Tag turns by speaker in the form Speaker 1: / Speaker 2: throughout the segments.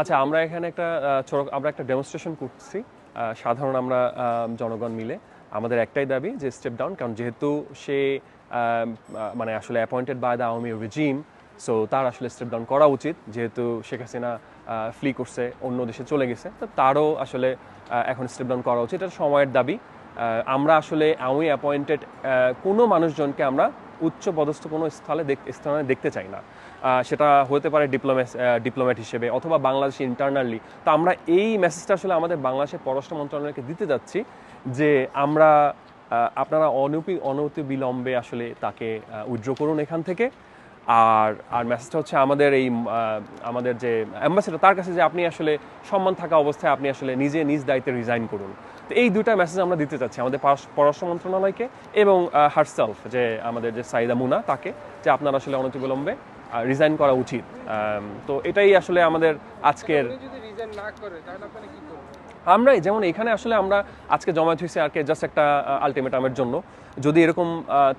Speaker 1: আচ্ছা আমরা এখানে একটা ছোট আমরা একটা ডেমনস্ট্রেশন করছি। সাধারণ আমরা জনগণ মিলে। আমাদের একটাই দাবি যে স্টেপ ডাউন কারণ যেহেতু সে মানে আসলে appointed by the Awami regime so তার আসলে স্টেপ ডাউন করা উচিত। যেহেতু শেখ হাসিনা ফ্লি করছে অন্য দেশে চলে গেছে তো তারও আসলে এখন স্টেপ ডাউন করা উচিত। এটা সময়ের দাবি। আমরা আসলে আমি অ্যাপয়েন্টেড কোনো মানুষজনকে আমরা উচ্চ পদস্থ কোনো স্থলে স্থানে দেখতে চাই না। সেটা হতে পারে ডিপ্লোমেস ডিপ্লোম্যাট হিসেবে অথবা বাংলাদেশে ইন্টারনালি তো আমরা এই মেসেজটা আসলে আমাদের বাংলাদেশের পররাষ্ট্র মন্ত্রণালয়কে দিতে যাচ্ছি যে আমরা আপনারা অনপি, অনতি বিলম্বে আসলে তাকে উইড্র করুন এখান থেকে। আর আর মেসেজটা হচ্ছে আমাদের এই আমাদের যে অ্যাম্বাসেডার তার কাছে যে আপনি আসলে সম্মান থাকা অবস্থায় আপনি আসলে নিজে নিজ দায়িত্বে রিজাইন করুন। তো এই দুইটা মেসেজ আমরা দিতে চাচ্ছি আমাদের পররাষ্ট্র মন্ত্রণালয়কে এবং হারসেলফ যে আমাদের যে সাইদা মুনা, তাকে, যে আপনার আসলে অনতিবিলম্বে রিজাইন করা উচিত। তো এটাই আসলে আমাদের আজকের আমরাই, যেমন এখানে আসলে আমরা আজকে জমায়েত হয়েছি আর কি জাস্ট একটা আলটিমেটামের জন্য। যদি এরকম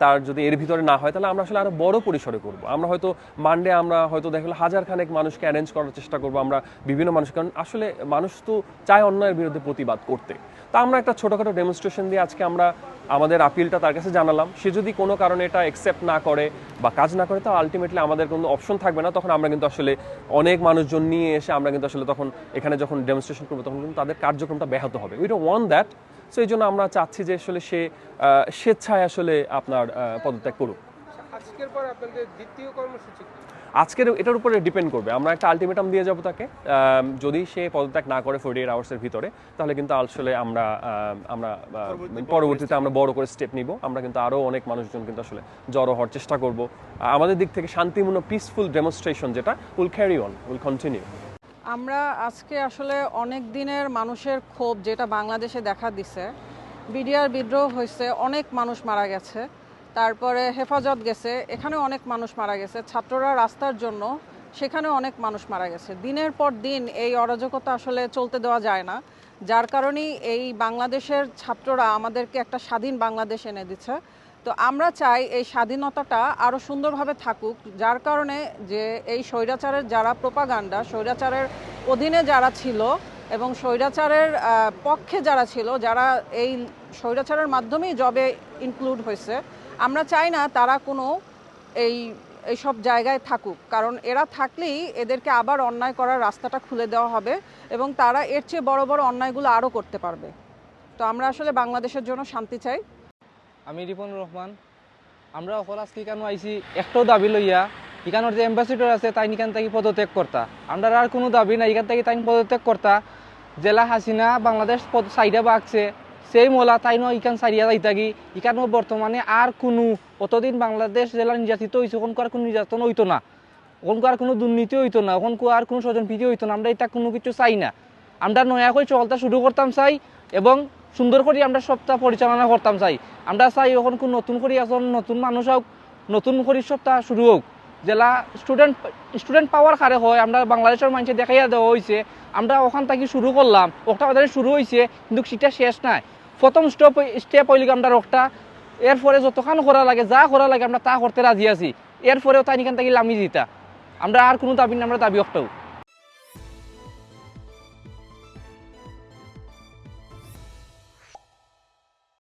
Speaker 1: তার যদি এর ভিতরে না হয়, তাহলে আমরা আসলে আরও বড় পরিসরে করব। আমরা হয়তো মানডে আমরা হয়তো দেখা গেলো হাজার খানেক মানুষকে অ্যারেঞ্জ করার চেষ্টা করব আমরা বিভিন্ন মানুষ কারণ আসলে মানুষ তো চায় অন্যায়ের বিরুদ্ধে প্রতিবাদ করতে। তা আমরা একটা ছোটোখাটো ডেমনস্ট্রেশন দিয়ে আজকে আমরা আমাদের আপিলটা তার কাছে জানালাম। সে যদি কোনো কারণে এটা অ্যাকসেপ্ট না করে বা কাজ না করে, তো আলটিমেটলি আমাদের কোনো অপশন থাকবে না। তখন আমরা কিন্তু আসলে অনেক মানুষজন নিয়ে এসে আমরা কিন্তু আসলে তখন এখানে যখন ডেমনস্ট্রেশন করব, তখন কিন্তু তাদের কার্যক্রমটা ব্যাহত হবে। We don't want that so এই জন্য আমরা চাচ্ছি যে আসলে সে স্বেচ্ছায় আসলে আপনার পদত্যাগ করুক।
Speaker 2: আজকের পর আপনাদের দ্বিতীয় কর্মসূচি কি?
Speaker 1: আজকের এটার উপরে ডিপেন্ড করবে। আমরা একটা আলটিমেটাম দিয়ে যাব তাকে। যদি সে পদত্যাগ না করে ফোর্টি এইট আওয়ার্সের ভিতরে তাহলে কিন্তু আসলে আমরা আমরা আহ, পরবর্তীতে আমরা বড় করে স্টেপ নিব। আমরা কিন্তু আরও অনেক মানুষজন কিন্তু আসলে জড়ো হওয়ার চেষ্টা করব। আমাদের দিক থেকে শান্তিপূর্ণ পিসফুল ডেমনস্ট্রেশন যেটা will carry on will continue
Speaker 3: আমরা আজকে আসলে অনেক দিনের মানুষের ক্ষোভ যেটা বাংলাদেশে দেখা দিছে বিডিআর বিদ্রোহ হয়েছে অনেক মানুষ মারা গেছে। তারপরে হেফাজত গেছে এখানে অনেক মানুষ মারা গেছে। ছাত্ররা রাস্তার জন্য সেখানে অনেক মানুষ মারা গেছে। দিনের পর দিন এই অরাজকতা আসলে চলতে দেওয়া যায় না। যার কারণেই এই বাংলাদেশের ছাত্ররা আমাদেরকে একটা স্বাধীন বাংলাদেশ এনে দিচ্ছে। তো আমরা চাই এই স্বাধীনতাটা আরও সুন্দরভাবে থাকুক, যার কারণে যে এই স্বৈরাচারের যারা প্রোপাগান্ডা, স্বৈরাচারের অধীনে যারা ছিল এবং স্বৈরাচারের পক্ষে যারা ছিল, যারা এই স্বৈরাচারের মাধ্যমেই জবে ইনক্লুড হয়েছে আমরা চাই না তারা কোনো এই এইসব জায়গায় থাকুক। কারণ এরা থাকলেই এদেরকে আবার অন্যায় করার রাস্তাটা খুলে দেওয়া হবে এবং তারা এর চেয়ে বড় বড় অন্যায়গুলো আরও করতে পারবে। তো আমরা আসলে বাংলাদেশের জন্য শান্তি চাই।
Speaker 4: আমি রিপনুর রহমান। আমরা অকল আজকে কেন আইছি? একটাও দাবি লইয়া, এখানোর যে অ্যাম্বাসিডর আছে, তাই এখান থেকে পদত্যাগ করতা। আমরা আর কোনো দাবি না এখান থেকে তাই পদত্যাগ করতা। জেলা হাসিনা বাংলাদেশ সাইডে বাগছে। সেই মোলা তাই নয়, ইখান সারিয়া থাকি। ইখানো বর্তমানে আর কোনো, অতদিন বাংলাদেশ জেলা নির্যাতিত হয়েছে ওখানকার কোনো নির্যাতন হইতো না। ওখানকার কোনো দুর্নীতি হইতো না ওখানকার আর কোনো স্বজন প্রীতি হইতো না, আমরা এটা কোনো কিছু চাই না। আমরা নয়া করে চলতা শুরু করতাম চাই, এবং সুন্দর করে আমরা সপ্তাহ পরিচালনা করতাম চাই। আমরা চাই এখন নতুন করে এখন নতুন মানুষ হোক নতুন করে সপ্তাহ শুরু হোক জেলা স্টুডেন্ট স্টুডেন্ট পাওয়ার কারে হয়, আমরা বাংলাদেশের মানুষে দেখাইয়া দেওয়া হয়েছে আমরা ওখান থেকে শুরু করলাম, ওটা ওদের শুরু হয়েছে কিন্তু সেটা শেষ নাই। প্রথম স্টেপ স্টেপ হইলে আমরা রোগটা, এরপরে যতক্ষণ করা লাগে, যা করা লাগে, আমরা তা করতে রাজি আছি। এরপরেও তাই এখান থেকে লামি দিতা। আমরা আর কোনো দাবি না আমরা দাবি একটাও